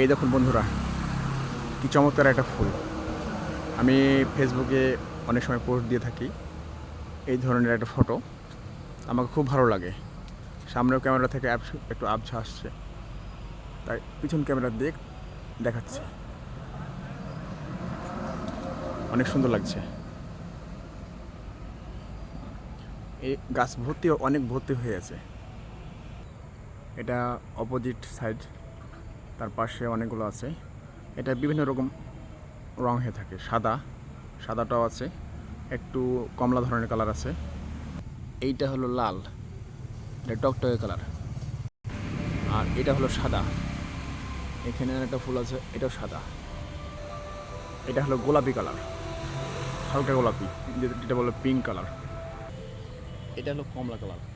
এই দেখুন বন্ধুরা, কি চমৎকার একটা ফুল। আমি ফেসবুকে অনেক সময় পোস্ট দিয়ে থাকি, এই ধরনের একটা ফটো। আমাকে খুব ভালো লাগে। সামনের ক্যামেরা থেকে একটু আবছা আসছে। তাই পিছন ক্যামেরা দিয়ে দেখাচ্ছি। অনেক সুন্দর লাগছে। এই গাছ ভর্তি, অনেক ভর্তি হয়ে আছে। এটা অপোজিট সাইড তার পাশে অনেকগুলো আছে। এটা বিভিন্ন রকম রং হয়ে থাকে। সাদা, সাদাটাও আছে। একটু কমলা ধরনের কালার আছে। এইটা হলো লাল। এটা টকটকে কালার। আর এটা হলো সাদা। এখানে একটা ফুল আছে, এটাও সাদা। এটা হলো গোলাপি কালার। হালকা গোলাপি। যেটা বলে পিঙ্ক কালার। এটা হলো কমলা কালার।